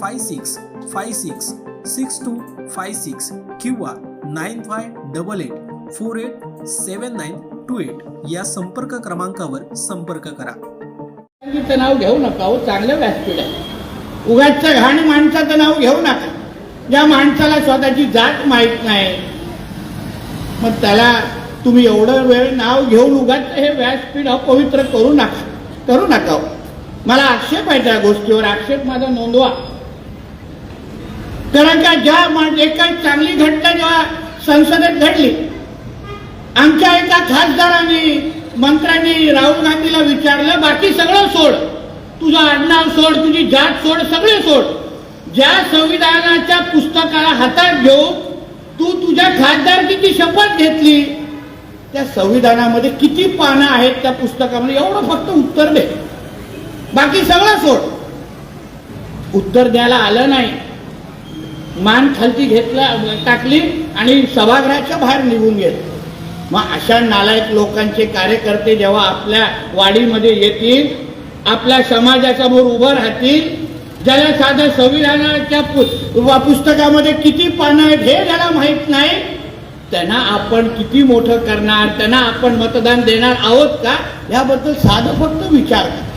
five six five six six two five six किंवा nine five double eight four eight seven nine two eight या संपर्क क्रमांकावर संपर्क करा. तिचं नाव घेऊ नका हो चांगलं व्यासपीठ आहे. उगाचचं घाण माणसाचं नाव घेऊ नका. ज्या माणसाला स्वतःची जात माहीत नाही मग त्याला तुम्ही एवढं वेळ नाव घेऊन उगाच हे व्यासपीठ अपवित्र करू नका करू नका हो. मला आक्षेप आहे त्या गोष्टीवर आक्षेप माझा नोंदवा. कारण का ज्या मा- एका चांगली घटना जेव्हा संसदेत घडली आमच्या एका खासदाराने मंत्र्यांनी राहुल गांधीला विचारलं बाकी सगळं सोड. तुझं आडनाव सोड तुझी जात सोड सगळे सोड. ज्या संविधानाच्या पुस्तकाला हातात घेऊ तू तुझ्या खासदारकीची शपथ घेतली त्या संविधानामध्ये किती पानं आहेत त्या पुस्तकामध्ये? एवढं फक्त उत्तर दे. बाकी सगळं सोड. उत्तर द्यायला आलं नाही. मान खालती घेतला टाकली आणि सभागृहाच्या बाहेर निघून गेले. मग अशा नालायक लोकांचे कार्यकर्ते जेव्हा आपल्या वाडीमध्ये येतील आपल्या समाजासमोर उभं राहतील ज्याला साध्या संविधानाच्या पुस्तकामध्ये किती पानं आहेत हे ज्याला माहीत नाही त्यांना आपण किती मोठं करणार त्यांना आपण मतदान देणार आहोत का? याबद्दल साधं फक्त विचार करा.